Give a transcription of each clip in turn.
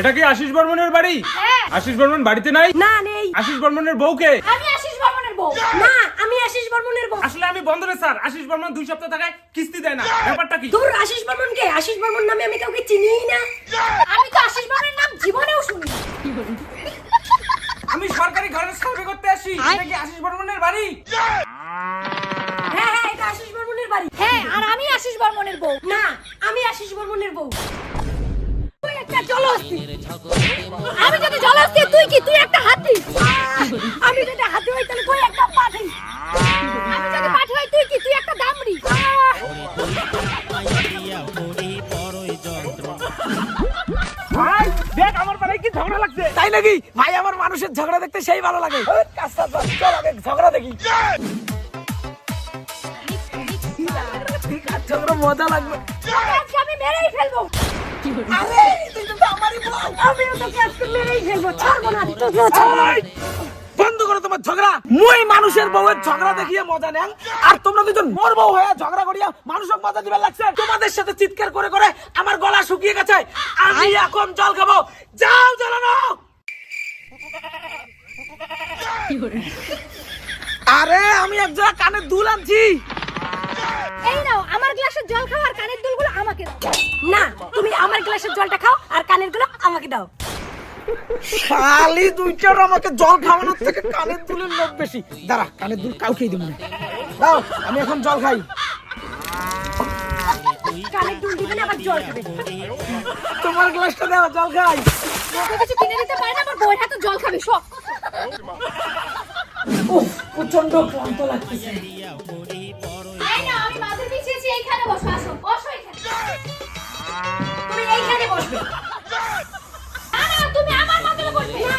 এটা কি আশিস বর্মনের বাড়ি? হ্যাঁ। আশিস বর্মন বাড়িতে নাই? না নেই। আশিস বর্মনের বউকে? আমি আশিস বর্মনের বউ। না আমি আশিস বর্মনের বউ। আসলে আমি বন্ধ স্যার। আশিস বর্মন দুই সপ্তাহ টাকায় কিস্তি দেয় না। ব্যাপারটা কি? দূর আশিস বর্মন কে আশিস বর্মন নামে আমি কাউকে চিনিই না। আমি তো আশিস বর্মনের নাম জীবনেও শুনি আমি সরকারি ঘরে সার্ভে করতে আসি। এটা কি আশিস বর্মনের বাড়ি? হ্যাঁ হ্যাঁ এটা আশিস বর্মনের বাড়ি। হ্যাঁ আর আমি আশিস বর্মনের বউ। না আমি আশিস বর্মনের বউ। একটা জলহস্তি আমি যদি জলাস্তি তুই কি? তুই একটা হাতি? আমি যদি হাতে হই তাহলে তুই একটা পাঠি। আমি যদি পাঠি হই তুই কি? তুই একটা দামড়ি। ভাই দেখ আমার বাড়ি কি ঝগড়া লাগছে। তাই নাকি? ভাই আমার মানুষের ঝগড়া দেখতে সেই ভালো লাগে। কাজটা চল, আগে ঝগড়া দেখি। ঝগড়া মজা লাগবে। আমি মেরেই ফেলব। আরে তুই তো আমারই বউ আমিও তোকে আজকে মেরেই ফেলব ছাড়বো না তোকেও ছাড়বো না। বন্ধ করো তোমার ঝগড়া। মুই মানুষের বউয়ের ঝগড়া দেখিয়ে মজা নেন আর তোমরা দুজন মোর বউ হয়ে ঝগড়া করিয়া মানুষক মজা দিবার লাগছে। তোমাদের সাথে চিৎকার করে করে আমার গলা শুকিয়ে গেছে। আমি এখন জল খাব। যাও জ্বালানো! আরে আমি এক জায়গা কানে দুল আনছি। এই নাও আমার গ্লাসের জল খাও আর কানের দুলগুলো আমাকে দাও। না তুমি আমার গ্লাসের জলটা খাও কানের আমাকে দাও। খালি দুইটার আমাকে জল খাওয়ানোর থেকে কানের দুলের লোক বেশি। দাঁড়া কানের দুল কাউকেই দেবো না। দাও আমি এখন জল খাই। কানের দুল দিবেন আবার জল খাবে। তোমার গ্লাসটা দাও জল খাই। কিছু কিনে দিতে পারে না আমার হাতে জল খাবি সব উফ প্রচণ্ড ক্লান্ত লাগতেছে। এই নাও আমি মাথা বিছিয়েছি এইখানে বসো আসো বসো এখানে। তুমি এইখানে বসবে না না তুমি আমার মাথায় বসবে না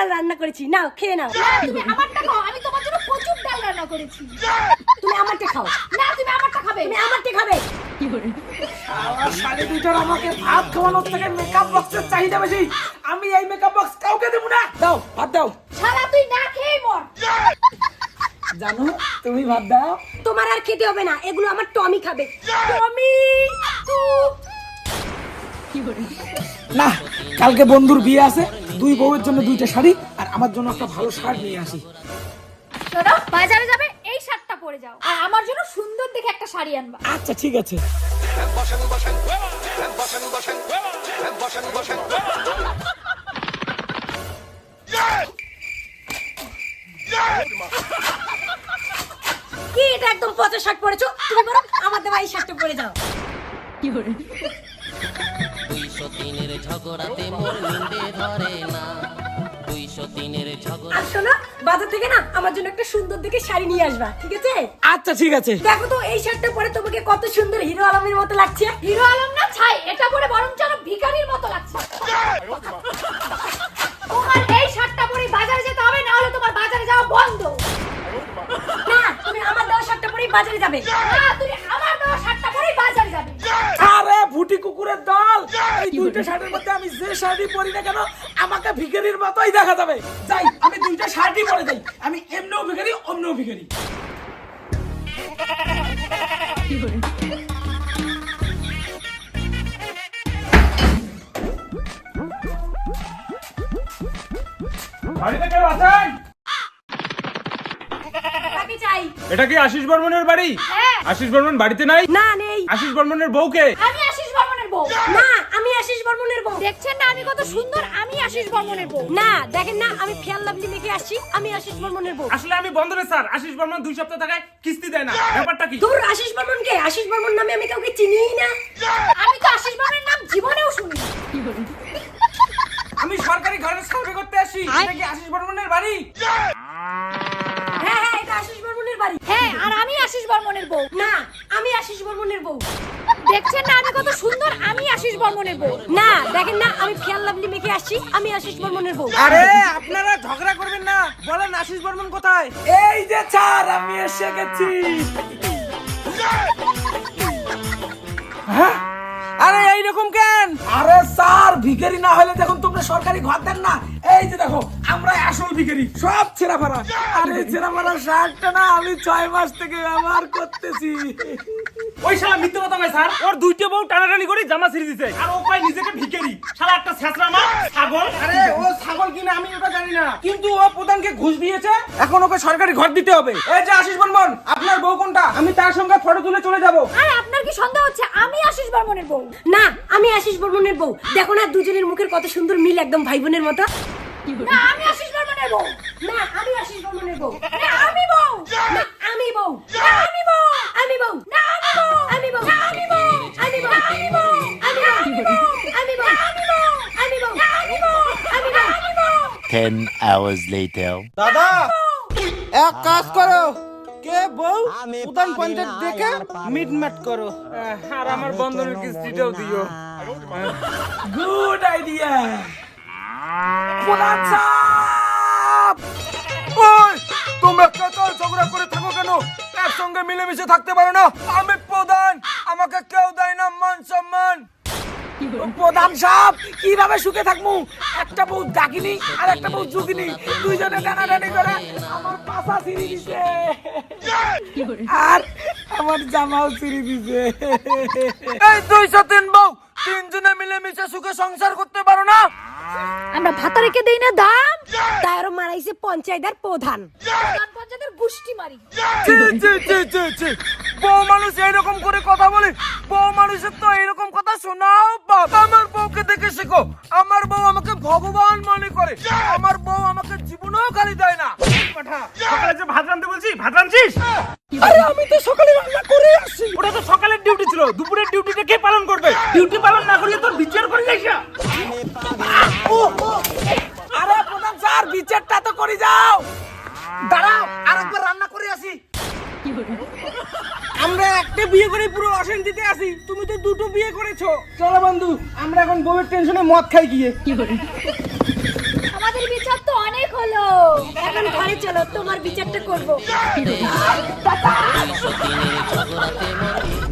ডাল রান্না করেছি। নাও খেয়ে নাও। তুমি আমারটা খাও আমি তোমার জন্য প্রচুর ডাল রান্না করেছি। তুমি আমারটা খাও। না তুমি আমারটা খাবে। তুমি আমারটা খাবে। দুইটার আমাকে ভাত খাওয়ানোর থেকে মেকআপ বক্সের চাহিদা বেশি। আমি এই মেকআপ বক্স কাউকে দেবো না। দাও ভাত দাও। সারা তুই না খেয়ে মর। জানো তুমি ভাত দাও। তোমার আর খেতে হবে না। এগুলো আমার টমি খাবে। টমি না কালকে বন্ধুর বিয়ে আছে দুই বউয়ের জন্য দুইটা শাড়ি আর আমার জন্য একটা ভালো শার্ট নিয়ে আসি। শোনো বাজারে যাবে এই শার্টটা পরে যাও। আর আমার জন্য সুন্দর দেখে একটা শাড়ি আনবা। আচ্ছা ঠিক আছে। কি এটা একদম পচা শার্ট পরেছো? তুমি বরং আমার দেওয়া এই শার্টটা পরে যাও। দুইশো তিনের ঝগড়াতে মোর নিন্দে ধরে না। দুইশো তিনের ঝগড়া আর শোনো বাজার থেকে না আমার জন্য একটা সুন্দর দেখে শাড়ি নিয়ে আসবা ঠিক আছে? আচ্ছা ঠিক আছে। দেখো তো এই শার্টটা পরে তোমাকে কত সুন্দর হিরো আলমের মতো লাগছে। হিরো আলম না ছাই এটা পরে বরং যেন ভিখারির মতো লাগছে। তোমার এই শার্টটা পরে বাজারে যেতে হবে না হলে তোমার বাজারে যাওয়া বন্ধ। না তুমি আমার দেওয়া শার্টটা পরেই বাজারে যাবে। না তুমি আমার দেওয়া শার্টটা পরেই বাজারে যাবে ভুটি কুকুরের দল। এই দুইটা শাড়ির মধ্যে আমি যে শাড়ি পরি না কেন আমাকে ভিখারির মতোই দেখা যাবে। যাই আমি দুইটা শাড়ি পরে যাই। আমি এমনিও ভিখারি অমনিও ভিখারি। এটা কি আশিস বর্মনের বাড়ি? হ্যাঁ। আশিস বর্মন বাড়িতে নাই? না নেই। আশিস বর্মনের বউকে? আমি বউ। না আমি আশিস বর্মনের বউ। দেখছেন না আমি কত সুন্দর আমি আশিস বর্মনের বউ। না দেখেন না আমি ফেয়ার লাভলি মেখে আসছি আমি আশিস বর্মনের বউ। আসলে আমি বন্ধ রে স্যার। আশিস বর্মন দুই সপ্তাহ টাকায় কিস্তি দেয় না। ব্যাপারটা কি? দূর আশিস বর্মন কে আশিস বর্মন নামে আমি কাউকে চিনিই না। আমি তো আশিস বর্মনের নাম জীবনেও শুনি আমি সরকারি ঘরে সার্ভে করতে আসি। এটা কি আশিস বর্মনের বাড়ি? হ্যাঁ হ্যাঁ এটা আশিস বর্মনের বাড়ি। হ্যাঁ আর আমি আশিস বর্মনের বউ। না আমি আশিস বর্মনের বউ। দেখছেন না, আমি কত সুন্দর, আমি আশিস বর্মনের বউ। না, দেখেন না, আমি ফেয়ার লাভলি মেখে আসছি, আমি আশিস বর্মনের বউ। আরে, আপনারা ঝগড়া করবেন না, বলেন আশিস বর্মন কোথায়? এই যে স্যার, আমি এসে গেছি। হ্যাঁ? কেন? আরে স্যার, ভিখারি না হলে দেখুন তোমরা সরকারি ঘর দেন না। এই যে দেখো, আমরা আসল ভিখারি, সব ছেঁড়া ফাড়া আরে ছেঁড়া ফাড়া শার্টটা না আমি ছয় মাস থেকে ব্যবহার করতেছি। ওই শালা মিথ্যে কথা নয় স্যার। ওর দুইটা বউ টানাটানি করে জামা ছিঁড়ে দিছে। আর ও কয় নিজেকে ভিখারি। শালা একটা ছেঁচড়া মা ছাগল। আরে ও ছাগল কিনা আমি ওটা জানি না। কিন্তু ও প্রধানকে ঘুষ দিয়েছে। এখন ওকে সরকারি ঘর দিতে হবে। এই যে আশিস বর্মন আপনার বউ কোনটা? আমি তার সঙ্গে ফটো তুলে চলে যাব। আরে আপনার কি সন্দেহ হচ্ছে? আমি আশিস বর্মনের বউ। না আমি আশিস বর্মনের বউ। দেখো না দুজনের মুখের কত সুন্দর মিল একদম ভাই বোনের মতো। না আমি আশিস বর্মনের বউ। না আমি আশিস বর্মনের বউ। না আমি বউ। না আমি বউ। না আমি বউ। আমি বউ। না 10 hours later. দাদা! এক কাজ করো। কে বউ? প্রধান পঞ্চায়েত দেখে মিটমাট করো। আর আমার বন্ধনের কিস্তিটাও দিও। Good idea! ওই তোমরা কত ঝগড়া করে থাকো কেন? একসঙ্গে মিলেমিশে থাকতে পারো না। আমি প্রধান। আমাকে কেউ দেয় না মান সম্মান। প্রধান সাহেব কীভাবে সুখে থাকব? একটা বউ ডাকিনি আর একটা বউ জুগিনি। দুইজনে টানাটানি করে আমার পাশা ছিঁড়ি দিছে। আর আমার জামাও ছিঁড়ি দিছে। এই দুইশো তিন বউ তিনজনে মিলেমিশে সুখে সংসার করতে পারো না। আমরা ভাতা রেখে দেই না দাম? তারও মারাইছে পঞ্চায়েতের প্রধান। পঞ্চায়েতের গুষ্টি মারি। বউ মানুষ এইরকম করে কথা বলে বউ মানুষের তো এইরকম শোনাও পাপ আমার বউকে দেখে শেখো। আমার বউ আমাকে ভগবান মনে করে। আমার বউ আমাকে জীবনেও গালি দেয় না। সকালে যে ভাত রাঁধতে বলছি ভাত রাঁধছিস? আরে আমি তো সকালে রান্না করে আসছি ওটা তো সকালের ডিউটি ছিল। দুপুরের ডিউটিটা কে পালন করবে? ডিউটি পালন না করিয়ে তোর বিচার করে যাইস আরে প্রধান স্যার বিচারটা তো করে যাও। দাঁড়াও আরেকবার রান্না করে আসি। আমরা একটা বিয়ে করে পুরো অশান্তিতে আছি। তুমি তো দুটো বিয়ে করেছ। চলো বন্ধু আমরা এখন বউয়ের টেনশনে মদ খাই গিয়ে। কি করি আমাদের বিচার তো অনেক হলো। এখন ঘরে চলো তোমার বিচারটা করব।